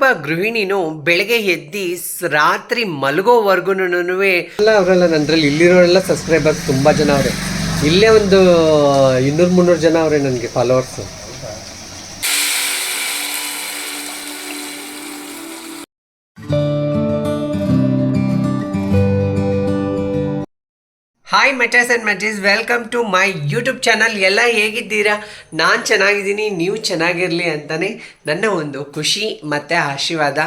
ಪ್ರತಿಯೊಬ್ಬ ಗೃಹಿಣಿನೂ ಬೆಳಗ್ಗೆ ಎದ್ದಿ ರಾತ್ರಿ ಮಲಗೋವರೆಗೂ ಎಲ್ಲ ಅವರೆಲ್ಲ ನನ್ರಲ್ಲಿ ಇಲ್ಲಿರೋರೆಲ್ಲ ಸಬ್ಸ್ಕ್ರೈಬರ್ಸ್ ತುಂಬ ಜನ ಅವರೇ. ಇಲ್ಲೇ ಒಂದು ಇನ್ನೂರು ಮುನ್ನೂರು ಜನ ಅವರೇ ನನಗೆ ಫಾಲೋವರ್ಸು ಹಾಯ್ ಮಚಸ್ and ಮಚೀಸ್ welcome to my YouTube channel ಎಲ್ಲ ಹೇಗಿದ್ದೀರಾ ನಾನು ಚೆನ್ನಾಗಿದ್ದೀನಿ ನೀವು ಚೆನ್ನಾಗಿರಲಿ ಅಂತಲೇ ನನ್ನ ಒಂದು ಖುಷಿ ಮತ್ತು ಆಶೀರ್ವಾದ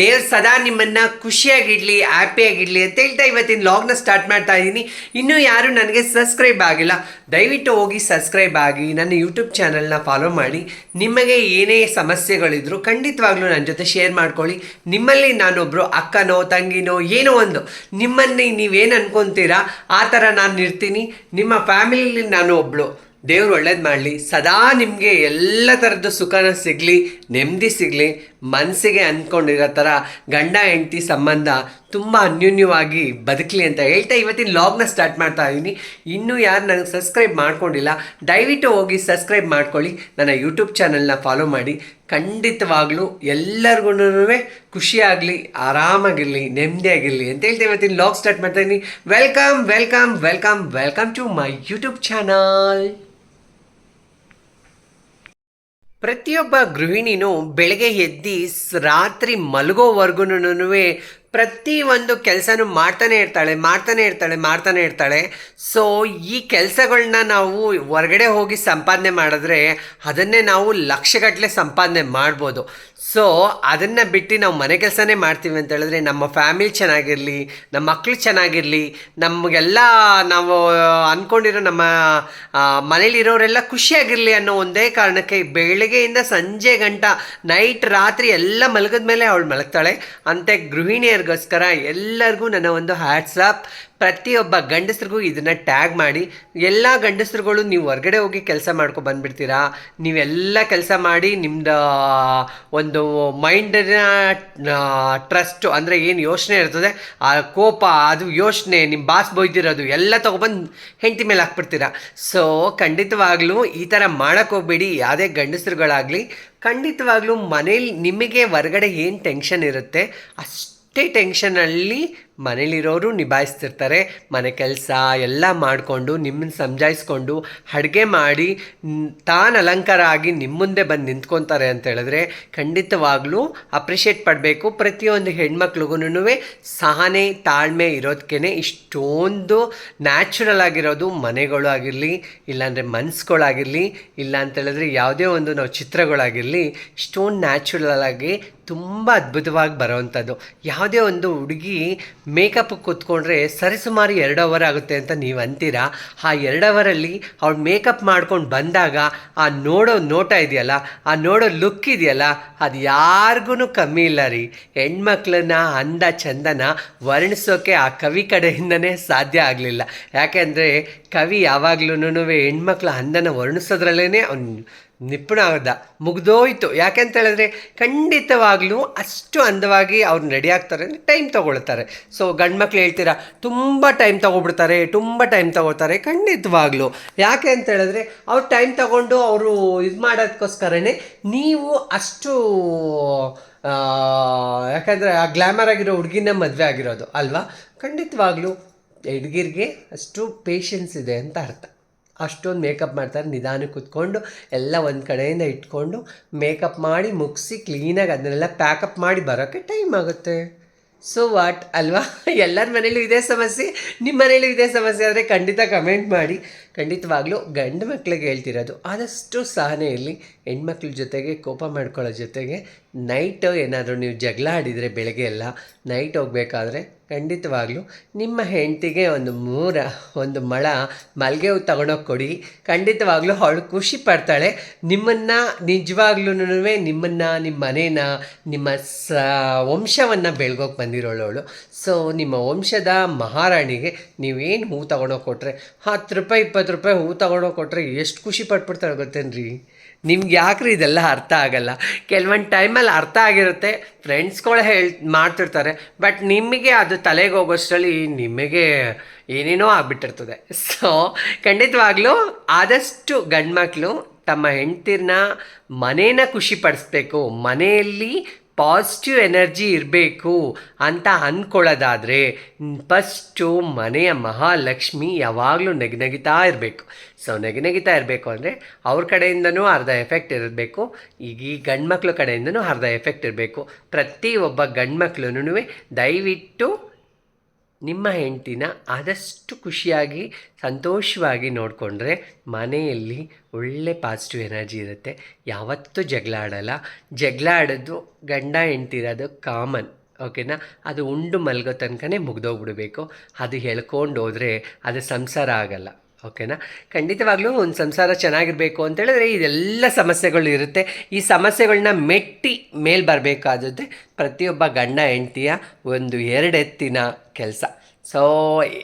ದೇವ್ರು ಸದಾ ನಿಮ್ಮನ್ನು ಖುಷಿಯಾಗಿಡಲಿ ಹ್ಯಾಪಿಯಾಗಿಡಲಿ ಅಂತ ಹೇಳ್ತಾ ಇವತ್ತಿನ ಲಾಗ್ನ ಸ್ಟಾರ್ಟ್ ಮಾಡ್ತಾ ಇದ್ದೀನಿ ಇನ್ನೂ ಯಾರು ನನಗೆ ಸಬ್ಸ್ಕ್ರೈಬ್ ಆಗಿಲ್ಲ ದಯವಿಟ್ಟು ಹೋಗಿ ಸಬ್ಸ್ಕ್ರೈಬ್ ಆಗಿ ನನ್ನ ಯೂಟ್ಯೂಬ್ ಚಾನಲ್ನ ಫಾಲೋ ಮಾಡಿ ನಿಮಗೆ ಏನೇ ಸಮಸ್ಯೆಗಳಿದ್ರು ಖಂಡಿತವಾಗ್ಲೂ ನನ್ನ ಜೊತೆ ಶೇರ್ ಮಾಡ್ಕೊಳ್ಳಿ ನಿಮ್ಮಲ್ಲಿ ನಾನೊಬ್ಬರು ಅಕ್ಕನೋ ತಂಗಿನೋ ಏನೋ ಒಂದು ನಿಮ್ಮನ್ನೇ ನೀವೇನು ಅನ್ಕೊಂತೀರಾ ಆ ಥರ ನಾನು ಇರ್ತೀನಿ ನಿಮ್ಮ ಫ್ಯಾಮಿಲಿಲಿ ನಾನು ಒಬ್ಬಳು ದೇವ್ರು ಒಳ್ಳೇದು ಮಾಡಲಿ. ಸದಾ ನಿಮಗೆ ಎಲ್ಲ ಥರದ ಸುಖನ ಸಿಗಲಿ ನೆಮ್ಮದಿ ಸಿಗಲಿ ಮನಸ್ಸಿಗೆ ಅಂದ್ಕೊಂಡಿರೋ ಥರ ಗಂಡ, ಹೆಂಡತಿ ಸಂಬಂಧ ತುಂಬ ಅನ್ಯೋನ್ಯವಾಗಿ ಬದುಕಲಿ ಅಂತ ಹೇಳ್ತಾ ಇವತ್ತಿನ ಲಾಗ್ನ ಸ್ಟಾರ್ಟ್ ಮಾಡ್ತಾ ಇದ್ದೀನಿ ಇನ್ನೂ ಯಾರು ನನಗೆ ಸಬ್ಸ್ಕ್ರೈಬ್ ಮಾಡ್ಕೊಂಡಿಲ್ಲ, ದಯವಿಟ್ಟು ಹೋಗಿ ಸಬ್ಸ್ಕ್ರೈಬ್ ಮಾಡ್ಕೊಳ್ಳಿ. ನನ್ನ ಯೂಟ್ಯೂಬ್ ಚಾನಲ್ನ ಫಾಲೋ ಮಾಡಿ. ಖಂಡಿತವಾಗ್ಲೂ ಎಲ್ಲರಿಗೂ ಖುಷಿಯಾಗಲಿ, ಆರಾಮಾಗಿರಲಿ ನೆಮ್ಮದಿಯಾಗಿರಲಿ ಅಂತ ಹೇಳ್ತಾ ಇವತ್ತಿನ ಲಾಗ್ ಸ್ಟಾರ್ಟ್ ಮಾಡ್ತಾ welcome welcome welcome welcome to my YouTube channel ಪ್ರತಿಯೊಬ್ಬ ಗೃಹಿಣಿನೂ ಬೆಳಗ್ಗೆ ಎದ್ದು ರಾತ್ರಿ ಮಲಗೋವರೆಗೂ ಪ್ರತಿ ಒಂದು ಕೆಲಸನೂ ಮಾಡ್ತಾನೆ ಇರ್ತಾಳೆ ಮಾಡ್ತಾನೆ ಇರ್ತಾಳೆ ಮಾಡ್ತಾನೆ ಇರ್ತಾಳೆ. ಸೊ ಈ ಕೆಲಸಗಳನ್ನ ನಾವು ಹೊರಗಡೆ ಹೋಗಿ ಸಂಪಾದನೆ ಮಾಡಿದ್ರೆ ಅದನ್ನೇ ನಾವು ಲಕ್ಷಗಟ್ಟಲೆ ಸಂಪಾದನೆ ಮಾಡ್ಬೋದು. ಸೊ ಅದನ್ನು ಬಿಟ್ಟು ನಾವು ಮನೆ ಕೆಲಸನೇ ಮಾಡ್ತೀವಿ ಅಂತ ಹೇಳಿದ್ರೆ ನಮ್ಮ ಫ್ಯಾಮಿಲಿ ಚೆನ್ನಾಗಿರಲಿ, ನಮ್ಮ ಮಕ್ಕಳು ಚೆನ್ನಾಗಿರಲಿ, ನಮಗೆಲ್ಲ ನಾವು ಅಂದ್ಕೊಂಡಿರೋ ನಮ್ಮ ಮನೇಲಿರೋರೆಲ್ಲ ಖುಷಿಯಾಗಿರಲಿ ಅನ್ನೋ ಒಂದೇ ಕಾರಣಕ್ಕೆ ಬೆಳಗ್ಗೆಯಿಂದ ಸಂಜೆ ಗಂಟ ನೈಟ್ ರಾತ್ರಿ ಎಲ್ಲ ಮಲಗಿದ ಮೇಲೆ ಅವಳು ಮಲಗ್ತಾಳೆ. ಅಂತೆ ಗೃಹಿಣಿಯರಿಗೋಸ್ಕರ ಎಲ್ಲರಿಗೂ ನನ್ನ ಒಂದು ಹ್ಯಾಟ್ಸಪ್ ಪ್ರತಿಯೊಬ್ಬ ಗಂಡಸ್ರಿಗೂ ಇದನ್ನು ಟ್ಯಾಗ್ ಮಾಡಿ, ಎಲ್ಲ ಗಂಡಸ್ರುಗಳು ನೀವು ಹೊರಗಡೆ ಹೋಗಿ ಕೆಲಸ ಮಾಡ್ಕೊ ಬಂದ್ಬಿಡ್ತೀರಾ? ನೀವೆಲ್ಲ ಕೆಲಸ ಮಾಡಿ ನಿಮ್ದು ಒಂದು ಮೈಂಡಿನ ಟ್ರಸ್ಟು ಅಂದರೆ ಏನು ಯೋಚನೆ ಇರ್ತದೆ, ಆ ಕೋಪ, ಅದು ಯೋಚನೆ ನಿಮ್ಮ ಬಾಸ್ ಬೈದಿರೋದು ಎಲ್ಲ ತೊಗೊಬಂದು ಹೆಂಡತಿ ಮೇಲೆ ಹಾಕ್ಬಿಡ್ತೀರಾ? ಸೊ ಖಂಡಿತವಾಗ್ಲೂ ಈ ಥರ ಮಾಡೋಕ್ಕೆ ಹೋಗ್ಬೇಡಿ. ಯಾವುದೇ ಗಂಡಸ್ರುಗಳಾಗಲಿ, ಖಂಡಿತವಾಗ್ಲೂ ಮನೇಲಿ ನಿಮಗೆ ಹೊರಗಡೆ ಏನು ಟೆನ್ಷನ್ ಇರುತ್ತೆ, ಅಷ್ಟೇ ಟೆನ್ಷನಲ್ಲಿ ಮನೇಲಿರೋರು ನಿಭಾಯಿಸ್ತಿರ್ತಾರೆ, ಮನೆ ಕೆಲಸ ಎಲ್ಲ ಮಾಡಿಕೊಂಡು ನಿಮ್ಮನ್ನು ಸಂಜಾಯಿಸ್ಕೊಂಡು, ಅಡುಗೆ ಮಾಡಿ ತಾನು ಅಲಂಕಾರ ಆಗಿ ನಿಮ್ಮ ಮುಂದೆ ಬಂದು ನಿಂತ್ಕೊತಾರೆ ಅಂತ ಹೇಳಿದ್ರೆ ಖಂಡಿತವಾಗ್ಲೂ ಅಪ್ರಿಷಿಯೇಟ್ ಪಡಬೇಕು. ಪ್ರತಿಯೊಂದು ಹೆಣ್ಮಕ್ಳಿಗೂ ಸಹನೆ, ತಾಳ್ಮೆ ಇರೋದಕ್ಕೇ ಇಷ್ಟೊಂದು ನ್ಯಾಚುರಲ್ ಆಗಿರೋದು ಮನೆಗಳು ಆಗಿರಲಿ, ಇಲ್ಲಾಂದರೆ ಮನ್ಸುಗಳಾಗಿರಲಿ, ಇಲ್ಲ ಅಂತ ಹೇಳಿದ್ರೆ ಯಾವುದೇ ಒಂದು ನಾವು ಚಿತ್ರಗಳಾಗಿರಲಿ, ಇಷ್ಟೊಂದು ನ್ಯಾಚುರಲ್ ಆಗಿ ತುಂಬ ಅದ್ಭುತವಾಗಿ ಬರೋವಂಥದ್ದು. ಯಾವುದೇ ಒಂದು ಹುಡುಗಿ ಮೇಕಪ್ ಕೂತ್ಕೊಂಡ್ರೆ ಸರಿಸುಮಾರು ಎರಡು ಅವರ್ ಆಗುತ್ತೆ ಅಂತ ನೀವು ಅಂತೀರಾ? ಆ ಎರಡು ಅವರಲ್ಲಿ ಅವಳು ಮೇಕಪ್ ಮಾಡ್ಕೊಂಡು ಬಂದಾಗ ಆ ನೋಡೋ ನೋಟ ಇದೆಯಲ್ಲ, ಆ ನೋಡೋ ಲುಕ್ ಇದೆಯಲ್ಲ, ಅದು ಯಾರಿಗೂ ಕಮ್ಮಿ ಇಲ್ಲ ರೀ. ಹೆಣ್ಮಕ್ಳನ್ನ ಅಂದ ಚಂದನ ವರ್ಣಿಸೋಕೆ ಆ ಕವಿ ಕಡೆಯಿಂದನೇ ಸಾಧ್ಯ ಆಗಲಿಲ್ಲ. ಯಾಕೆಂದರೆ ಕವಿ ಯಾವಾಗ್ಲೂ ಹೆಣ್ಮಕ್ಳ ಅಂದನ ವರ್ಣಿಸೋದ್ರಲ್ಲೇ ಅವ್ನು ನಿಪುಣ ಆಗದ. ಮುಗ್ದೋಯ್ತು. ಯಾಕೆಂತ ಹೇಳಿದ್ರೆ, ಖಂಡಿತವಾಗ್ಲೂ ಅಷ್ಟು ಅಂದವಾಗಿ ಅವ್ರು ರೆಡಿ ಆಗ್ತಾರೆ ಅಂದರೆ ಟೈಮ್ ತೊಗೊಳ್ತಾರೆ. ಸೊ ಗಂಡು ಮಕ್ಳು ಹೇಳ್ತೀರಾ, ತುಂಬ ಟೈಮ್ ತೊಗೊಬಿಡ್ತಾರೆ ತುಂಬ ಟೈಮ್ ತೊಗೋತಾರೆ ಖಂಡಿತವಾಗ್ಲೂ. ಯಾಕೆ ಅಂತ ಹೇಳಿದ್ರೆ, ಅವ್ರು ಟೈಮ್ ತೊಗೊಂಡು ಅವರು ಇದು ಮಾಡೋದಕ್ಕೋಸ್ಕರನೇ ನೀವು ಅಷ್ಟು ಯಾಕಂದರೆ ಆ ಗ್ಲ್ಯಾಮರ್ ಆಗಿರೋ ಹುಡುಗಿನ ಮದುವೆ ಆಗಿರೋದು, ಅಲ್ವಾ? ಖಂಡಿತವಾಗ್ಲೂ ಹುಡುಗಿರಿಗೆ ಅಷ್ಟು ಪೇಷನ್ಸ್ ಇದೆ ಅಂತ ಅರ್ಥ. ಅಷ್ಟೊಂದು ಮೇಕಪ್ ಮಾಡ್ತಾರೆ ನಿಧಾನಕ್ಕೆ ಕೂತ್ಕೊಂಡು ಎಲ್ಲ ಒಂದು ಕಡೆಯಿಂದ ಇಟ್ಕೊಂಡು ಮೇಕಪ್ ಮಾಡಿ ಮುಗಿಸಿ ಕ್ಲೀನಾಗಿ ಅದನ್ನೆಲ್ಲ ಪ್ಯಾಕಪ್ ಮಾಡಿ ಬರೋಕ್ಕೆ ಟೈಮ್ ಆಗುತ್ತೆ. ಸೊ ವಾಟ್ ಅಲ್ವಾ? ಎಲ್ಲರ ಮನೇಲೂ ಇದೇ ಸಮಸ್ಯೆ. ನಿಮ್ಮ ಮನೇಲೂ ಇದೇ ಸಮಸ್ಯೆ ಆದರೆ ಖಂಡಿತ ಕಮೆಂಟ್ ಮಾಡಿ. ಖಂಡಿತವಾಗ್ಲೂ ಗಂಡು ಮಕ್ಳಿಗೆ ಹೇಳ್ತಿರೋದು, ಆದಷ್ಟು ಸಹನೆ ಇರಲಿ. ಹೆಣ್ಮಕ್ಳ ಜೊತೆಗೆ, ಕೋಪ ಮಾಡ್ಕೊಳ್ಳೋ ಜೊತೆಗೆ. ನೈಟ್ ಏನಾದರೂ ನೀವು ಜಗಳ ಆಡಿದರೆ ಬೆಳಗ್ಗೆ ಎಲ್ಲ ನೈಟ್ ಹೋಗ್ಬೇಕಾದ್ರೆ ಖಂಡಿತವಾಗ್ಲೂ ನಿಮ್ಮ ಹೆಂಡತಿಗೆ ಒಂದು ಮೂರ, ಒಂದು ಮಳ ಮಲ್ಗೆ ಹೂ ತಗೊಂಡೋಗಿ ಕೊಡಿ. ಖಂಡಿತವಾಗ್ಲೂ ಅವಳು ಖುಷಿ ಪಡ್ತಾಳೆ. ನಿಮ್ಮನ್ನು ನಿಜವಾಗ್ಲೂ ನಿಮ್ಮನ್ನು ನಿಮ್ಮ ಮನೇನ, ನಿಮ್ಮ ಸ, ವಂಶವನ್ನು ಬಂದಿರೋಳು ಸೊ ನಿಮ್ಮ ವಂಶದ ಮಹಾರಾಣಿಗೆ ನೀವೇನು ಹೂ ತಗೊಂಡೋಗಿ ಕೊಟ್ಟರೆ ಹತ್ತು ರೂಪಾಯಿ, ಇಪ್ಪತ್ತು ರೂಪಾಯಿ ಹೂ ತಗೊಂಡೋಗಿ ಕೊಟ್ಟರೆ ಎಷ್ಟು ಖುಷಿ ಪಟ್ಬಿಡ್ತಾಳೆ ಗೊತ್ತೇನ್ರಿ? ನಿಮ್ಗೆ ಯಾಕ್ರಿ ಇದೆಲ್ಲ ಅರ್ಥ ಆಗಲ್ಲ? ಕೆಲವೊಂದು ಟೈಮಲ್ಲಿ ಅರ್ಥ ಆಗಿರುತ್ತೆ. ಫ್ರೆಂಡ್ಸ್ಗಳು ಹೇಳ್, ಮಾಡ್ತಿರ್ತಾರೆ. ಬಟ್ ನಿಮಗೆ ಅದು ತಲೆಗೆ ಹೋಗೋಷ್ಟರಲ್ಲಿ ನಿಮಗೆ ಏನೇನೋ ಆಗ್ಬಿಟ್ಟಿರ್ತದೆ. ಸೊ ಖಂಡಿತವಾಗ್ಲೂ ಆದಷ್ಟು ಗಂಡ್ಮಕ್ಳು ತಮ್ಮ ಹೆಂಡ್ತಿರ್ನ ಮನೇನ ಖುಷಿ ಪಡಿಸ್ಬೇಕು. ಮನೆಯಲ್ಲಿ ಪಾಸಿಟಿವ್ ಎನರ್ಜಿ ಇರಬೇಕು ಅಂತ ಅಂದ್ಕೊಳ್ಳೋದಾದರೆ ಫಸ್ಟು ಮನೆಯ ಮಹಾಲಕ್ಷ್ಮಿ ಯಾವಾಗಲೂ ನೆಗನಗಿತಾ ಇರಬೇಕು. ಸೊ ನೆಗನಗಿತಾ ಇರಬೇಕು ಅಂದರೆ ಅವ್ರ ಕಡೆಯಿಂದನೂ ಅರ್ಧ ಎಫೆಕ್ಟ್ ಇರಬೇಕು. ಈಗ ಈ ಗಂಡ್ಮಕ್ಳ ಕಡೆಯಿಂದನೂ ಅರ್ಧ ಎಫೆಕ್ಟ್ ಇರಬೇಕು. ಪ್ರತಿ ಒಬ್ಬ ಗಂಡ್ಮಕ್ಳು ದಯವಿಟ್ಟು ನಿಮ್ಮ ಹೆಂಡತಿನ ಆದಷ್ಟು ಖುಷಿಯಾಗಿ, ಸಂತೋಷವಾಗಿ ನೋಡಿಕೊಂಡ್ರೆ ಮನೆಯಲ್ಲಿ ಒಳ್ಳೆ ಪಾಸಿಟಿವ್ ಎನರ್ಜಿ ಇರುತ್ತೆ. ಯಾವತ್ತೂ ಜಗಳ ಆಡಲ್ಲ. ಜಗಳ ಆಡೋದು ಗಂಡ ಹೆಂಡ್ತಿರೋದು ಕಾಮನ್ ಓಕೆನಾ ಅದು ಉಂಡು ಮಲಗೋ ತನಕನೇ ಮುಗ್ದೋಗ್ಬಿಡಬೇಕು. ಅದು ಹೇಳ್ಕೊಂಡು ಹೋದರೆ ಅದು ಸಂಸಾರ ಆಗಲ್ಲ ಓಕೆನಾ ಖಂಡಿತವಾಗ್ಲೂ ಒಂದು ಸಂಸಾರ ಚೆನ್ನಾಗಿರಬೇಕು ಅಂತ ಹೇಳಿದ್ರೆ ಇದೆಲ್ಲ ಸಮಸ್ಯೆಗಳು ಇರುತ್ತೆ. ಈ ಸಮಸ್ಯೆಗಳನ್ನ ಮೆಟ್ಟಿ ಮೇಲೆ ಬರಬೇಕಾದದ್ದೇ ಪ್ರತಿಯೊಬ್ಬ ಗಂಡ ಹೆಂಡ್ತಿಯ ಒಂದು ಎರಡೆತ್ತಿನ ಕೆಲಸ. ಸೊ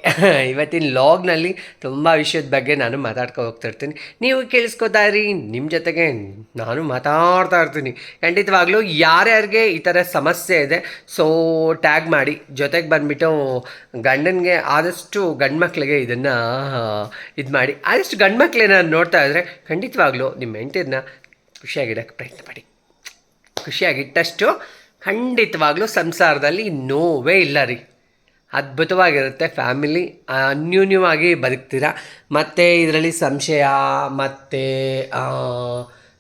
ಇವತ್ತಿನ ಲಾಗ್ನಲ್ಲಿ ತುಂಬ ವಿಷಯದ ಬಗ್ಗೆ ನಾನು ಮಾತಾಡ್ಕೊ ಹೋಗ್ತಾ ಇರ್ತೀನಿ ನೀವು ಕೇಳಿಸ್ಕೊತಾ ಇರಿ ನಿಮ್ಮ ಜೊತೆಗೆ ನಾನು ಮಾತಾಡ್ತಾ ಇರ್ತೀನಿ. ಖಂಡಿತವಾಗ್ಲೂ ಯಾರ್ಯಾರಿಗೆ ಈ ಥರ ಸಮಸ್ಯೆ ಇದೆ ಸೊ ಟ್ಯಾಗ್ ಮಾಡಿ. ಜೊತೆಗೆ ಬಂದುಬಿಟ್ಟು ಗಂಡನಿಗೆ ಆದಷ್ಟು ಗಂಡು ಮಕ್ಕಳಿಗೆ ಇದನ್ನು ಇದು ಮಾಡಿ. ಆದಷ್ಟು ಗಂಡು ನಾನು ನೋಡ್ತಾ ಇದ್ದರೆ ಖಂಡಿತವಾಗ್ಲೂ ನಿಮ್ಮ ಹೆಂಡತಿನ ಖುಷಿಯಾಗಿಡೋಕ್ಕೆ ಪ್ರಯತ್ನ ಮಾಡಿ ಖುಷಿಯಾಗಿಟ್ಟಷ್ಟು ಖಂಡಿತವಾಗ್ಲೂ ಸಂಸಾರದಲ್ಲಿ ನೋವೇ ಇಲ್ಲ ರೀ. ಅದ್ಭುತವಾಗಿರುತ್ತೆ. ಫ್ಯಾಮಿಲಿ ಅನ್ಯೂನ್ಯವಾಗಿ ಬದುಕ್ತೀರ? ಮತ್ತು ಇದರಲ್ಲಿ ಸಂಶಯ, ಮತ್ತು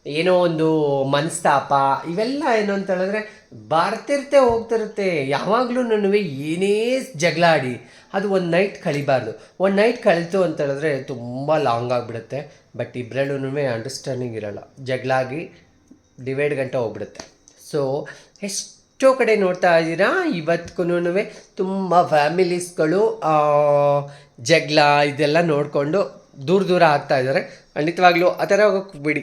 ಏನೋ ಒಂದು ಮನಸ್ತಾಪ, ಇವೆಲ್ಲ ಏನು ಅಂತ ಹೇಳಿದ್ರೆ ಬರ್ತಿರುತ್ತೆ ಹೋಗ್ತಿರುತ್ತೆ. ಯಾವಾಗಲೂ ಏನೇ ಜಗಳ ಆಡಿ, ಅದು ಒಂದು ನೈಟ್ ಕಳಿಬಾರ್ದು. ಒಂದು ನೈಟ್ ಕಳಿತು ಅಂತ ಹೇಳಿದ್ರೆ ತುಂಬ ಲಾಂಗ್ ಆಗಿಬಿಡುತ್ತೆ. ಬಟ್ ಇಬ್ಬರಲ್ಲೂ ಅಂಡರ್ಸ್ಟ್ಯಾಂಡಿಂಗ್ ಇರೋಲ್ಲ. ಜಗಳಾಗಿ ಡಿವೈಡ್ ಗಂಟೆ ಹೋಗ್ಬಿಡುತ್ತೆ. ಸೊ ಎಷ್ಟೋ ಕಡೆ ನೋಡ್ತಾ ಇದ್ದೀರಾ? ಇವತ್ತಿಗೂ ತುಂಬ ಫ್ಯಾಮಿಲೀಸ್ಗಳು ಜಗಳ ಇದೆಲ್ಲ ನೋಡಿಕೊಂಡು ದೂರ ದೂರ ಆಗ್ತಾ ಇದ್ದಾರೆ. ಖಂಡಿತವಾಗ್ಲೂ ಆ ಥರ ಹೋಗೋಕೆ ಬಿಡಿ.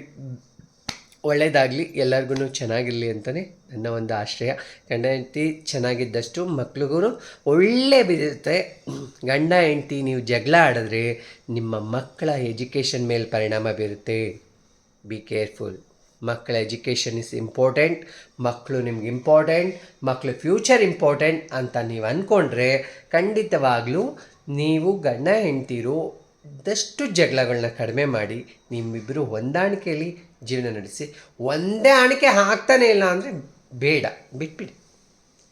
ಒಳ್ಳೆಯದಾಗಲಿ ಎಲ್ಲರಿಗೂ ಚೆನ್ನಾಗಿರಲಿ ಅಂತಲೇ ನನ್ನ ಒಂದು ಆಶ್ರಯ. ಗಂಡ, ಹೆಂಡತಿ ಚೆನ್ನಾಗಿದ್ದಷ್ಟು ಮಕ್ಳಿಗೂ ಒಳ್ಳೆ ಬಿದ್ದಿರುತ್ತೆ. ಗಂಡ, ಹೆಂಡತಿ ನೀವು ಜಗಳ ಆಡಿದ್ರೆ ನಿಮ್ಮ ಮಕ್ಕಳ ಎಜುಕೇಷನ್ ಮೇಲೆ ಪರಿಣಾಮ ಬೀರುತ್ತೆ. ಬಿ ಕೇರ್ಫುಲ್ ಮಕ್ಕಳ ಎಜುಕೇಷನ್ ಇಸ್ ಇಂಪಾರ್ಟೆಂಟ್ ಮಕ್ಕಳು ನಿಮ್ಗೆ ಇಂಪಾರ್ಟೆಂಟ್ ಮಕ್ಕಳು ಫ್ಯೂಚರ್ ಇಂಪಾರ್ಟೆಂಟ್ ಅಂತ ನೀವು ಅಂದ್ಕೊಂಡ್ರೆ ಖಂಡಿತವಾಗ್ಲೂ ನೀವು ಗಂಡ, ಹೆಂಡ್ತಿರು ಇದ್ದಷ್ಟು ಜಗಳಗಳನ್ನ ಕಡಿಮೆ ಮಾಡಿ ನಿಮ್ಮಿಬ್ಬರು ಹೊಂದಾಣಿಕೆಯಲ್ಲಿ ಜೀವನ ನಡೆಸಿ. ಒಂದೇ ಆಣಿಕೆ ಹಾಕ್ತಾನೆ ಇಲ್ಲ ಅಂದರೆ ಬೇಡ, ಬಿಟ್ಬಿಡಿ.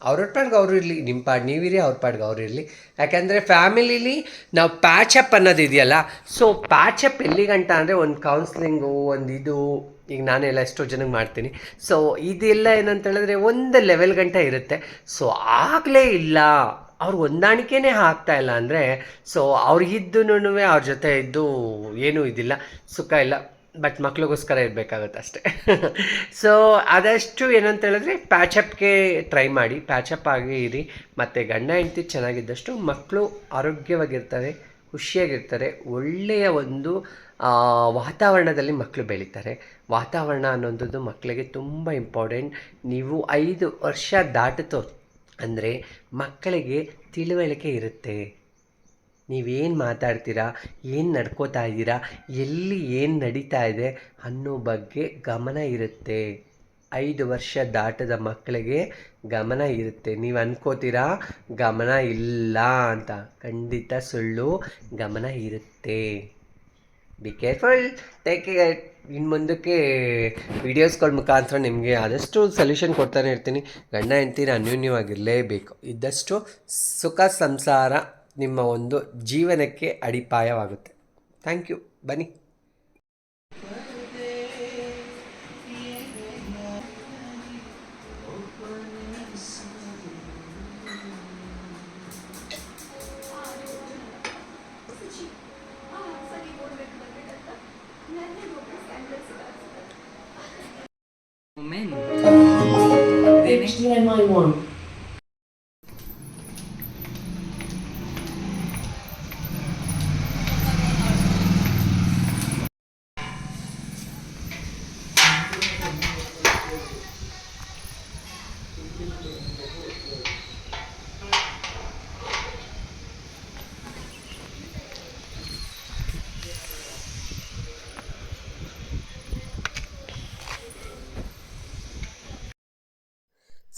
ಅವ್ರ ಪಾಡ್ಗೆ ಅವರು ಇರಲಿ ನಿಮ್ಮ ಪಾಡ್ ನೀವಿರಿ ಅವ್ರ ಪಾಡ್ಗೆ ಅವ್ರು ಇರಲಿ. ಯಾಕೆಂದರೆ ಫ್ಯಾಮಿಲಿಲಿ ನಾವು ಪ್ಯಾಚಪ್ ಅನ್ನೋದು ಇದೆಯಲ್ಲ ಸೊ ಪ್ಯಾಚಪ್ ಎಲ್ಲಿಗಂಟ ಅಂದರೆ ಒಂದು ಕೌನ್ಸ್ಲಿಂಗು ಒಂದು ಇದು ಈಗ ನಾನೆಲ್ಲ ಎಷ್ಟೋ ಜನಕ್ಕೆ ಮಾಡ್ತೀನಿ. ಸೊ ಇದೆಲ್ಲ ಏನಂತ ಹೇಳಿದ್ರೆ ಒಂದು ಲೆವೆಲ್ ಗಂಟೆ ಇರುತ್ತೆ. ಸೊ ಆಗಲೇ ಇಲ್ಲ. ಅವ್ರು ಹೊಂದಾಣಿಕೆನೇ ಆಗ್ತಾ ಇಲ್ಲ ಅಂದರೆ ಸೊ ಅವ್ರಿಗಿದ್ದು ಅವ್ರ ಜೊತೆ ಇದ್ದು ಏನೂ ಇದಿಲ್ಲ, ಸುಖ ಇಲ್ಲ. ಬಟ್ ಮಕ್ಳಿಗೋಸ್ಕರ ಇರಬೇಕಾಗುತ್ತೆ ಅಷ್ಟೇ. ಸೊ ಆದಷ್ಟು ಏನಂತ ಹೇಳಿದ್ರೆ ಪ್ಯಾಚಪ್ಗೆ ಟ್ರೈ ಮಾಡಿ. ಪ್ಯಾಚಪ್ ಆಗಿ ಇರಿ. ಮತ್ತು ಗಂಡ ಹೆಂಡತಿ ಚೆನ್ನಾಗಿದ್ದಷ್ಟು ಮಕ್ಕಳು ಆರೋಗ್ಯವಾಗಿರ್ತಾರೆ ಖುಷಿಯಾಗಿರ್ತಾರೆ. ಒಳ್ಳೆಯ ಒಂದು ವಾತಾವರಣದಲ್ಲಿ ಮಕ್ಕಳು ಬೆಳೀತಾರೆ. ವಾತಾವರಣ ಅನ್ನೋಂಥದ್ದು ಮಕ್ಕಳಿಗೆ ತುಂಬ ಇಂಪಾರ್ಟೆಂಟ್ ನೀವು ಐದು ವರ್ಷ ದಾಟಿತು ಅಂದರೆ ಮಕ್ಕಳಿಗೆ ತಿಳುವಳಿಕೆ ಇರುತ್ತೆ. ನೀವೇನು ಮಾತಾಡ್ತೀರಾ? ಏನು ನಡ್ಕೋತಾ ಇದ್ದೀರಾ? ಎಲ್ಲಿ ಏನು ನಡೀತಾ ಇದೆ ಅನ್ನೋ ಬಗ್ಗೆ ಗಮನ ಇರುತ್ತೆ. ಐದು ವರ್ಷ ದಾಟದ ಮಕ್ಕಳಿಗೆ ಗಮನ ಇರುತ್ತೆ. ನೀವು ಅನ್ಕೋತೀರಾ? ಗಮನ ಇಲ್ಲ ಅಂತ. ಖಂಡಿತ ಸುಳ್ಳು ಗಮನ ಇರುತ್ತೆ. ಬಿ ಕೇರ್ಫುಲ್ ಟೇಕ್ ಇನ್ನು ಮುಂದಕ್ಕೆ ವೀಡಿಯೋಸ್ಗಳ ಮುಖಾಂತರ ನಿಮಗೆ ಆದಷ್ಟು ಸೊಲ್ಯೂಷನ್ ಕೊಡ್ತಾನೆ ಇರ್ತೀನಿ. ಗಂಡ ಹೆಂಡ್ತೀರ ಅನ್ಯೂನ್ಯವಾಗಿರಲೇಬೇಕು. ಇದ್ದಷ್ಟು ಸುಖ ಸಂಸಾರ ನಿಮ್ಮ ಒಂದು ಜೀವನಕ್ಕೆ ಅಡಿಪಾಯವಾಗುತ್ತೆ. ಥ್ಯಾಂಕ್ ಯು ಬನ್ನಿ.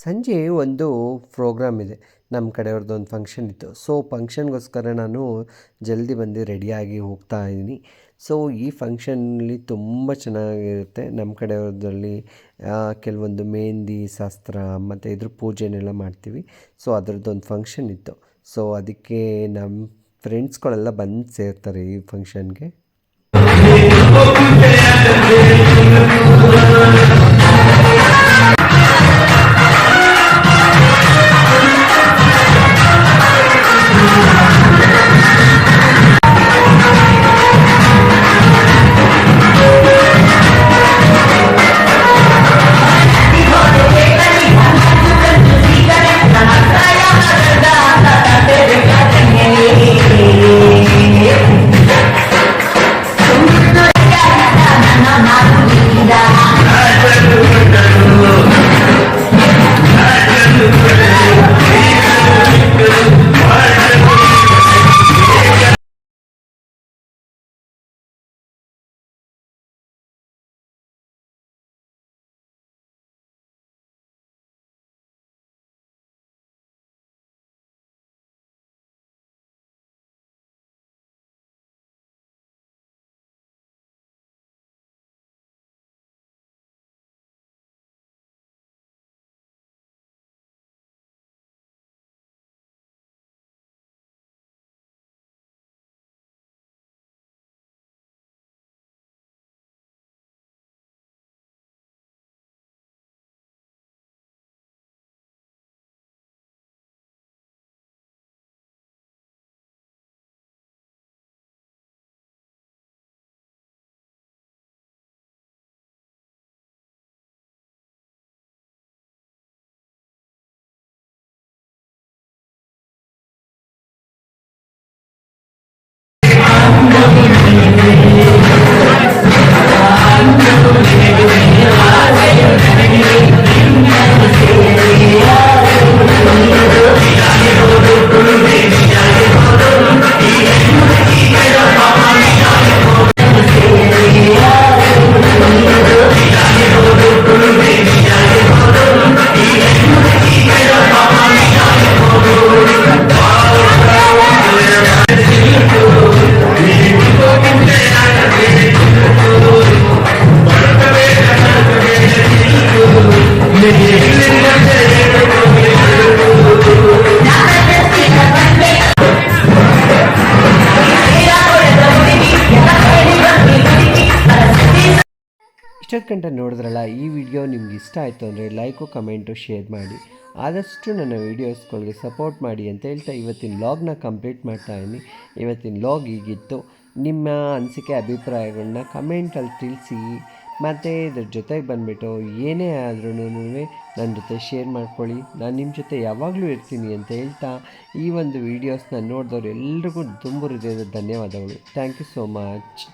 ಸಂಜೆ ಒಂದು ಪ್ರೋಗ್ರಾಮ್ ಇದೆ. ನಮ್ಮ ಕಡೆಯವ್ರದ್ದು ಒಂದು ಫಂಕ್ಷನ್ ಇತ್ತು. ಸೊ, ಫಂಕ್ಷನ್ಗೋಸ್ಕರ ನಾನು ಜಲ್ದಿ ಬಂದು ರೆಡಿಯಾಗಿ ಹೋಗ್ತಾ ಇದ್ದೀನಿ. ಸೊ, ಈ ಫಂಕ್ಷನಲ್ಲಿ ತುಂಬ ಚೆನ್ನಾಗಿರುತ್ತೆ. ನಮ್ಮ ಕಡೆಯವ್ರದ್ರಲ್ಲಿ ಕೆಲವೊಂದು ಮೆಹಂದಿ, ಶಾಸ್ತ್ರ ಮತ್ತು ಇದ್ರ ಪೂಜೆನೆಲ್ಲ ಮಾಡ್ತೀವಿ. ಸೊ ಅದರದ್ದೊಂದು ಫಂಕ್ಷನ್ ಇತ್ತು. ಸೊ, ಅದಕ್ಕೆ ನಮ್ಮ ಫ್ರೆಂಡ್ಸ್ಗಳೆಲ್ಲ ಬಂದು ಸೇರ್ತಾರೆ ಈ ಫಂಕ್ಷನ್ಗೆ. ಗಂಟೆ ನೋಡಿದ್ರಲ್ಲ, ಈ ವಿಡಿಯೋ ನಿಮ್ಗೆ ಇಷ್ಟ ಆಯಿತು ಅಂದರೆ ಲೈಕು ಕಮೆಂಟು ಶೇರ್ ಮಾಡಿ. ಆದಷ್ಟು ನನ್ನ ವೀಡಿಯೋಸ್ಗಳಿಗೆ ಸಪೋರ್ಟ್ ಮಾಡಿ ಅಂತ ಹೇಳ್ತಾ ಇವತ್ತಿನ ಲಾಗ್ನ ಕಂಪ್ಲೀಟ್ ಮಾಡ್ತಾ ಇದ್ದೀನಿ. ಇವತ್ತಿನ ಲಾಗ್ ಹೀಗಿತ್ತು. ನಿಮ್ಮ ಅನಿಸಿಕೆ ಅಭಿಪ್ರಾಯಗಳನ್ನ ಕಮೆಂಟಲ್ಲಿ ತಿಳಿಸಿ. ಮತ್ತು ಇದ್ರ ಜೊತೆಗೆ ಬಂದುಬಿಟ್ಟು ಏನೇ ಆದ್ರೂ ನನ್ನ ಜೊತೆ ಶೇರ್ ಮಾಡ್ಕೊಳ್ಳಿ. ನಾನು ನಿಮ್ಮ ಜೊತೆ ಯಾವಾಗಲೂ ಇರ್ತೀನಿ ಅಂತ ಹೇಳ್ತಾ ಈ ಒಂದು ವೀಡಿಯೋಸ್ನ ನೋಡಿದವ್ರು ಎಲ್ರಿಗೂ ತುಂಬ ಹೃದಯದ ಧನ್ಯವಾದಗಳು. Thank you so much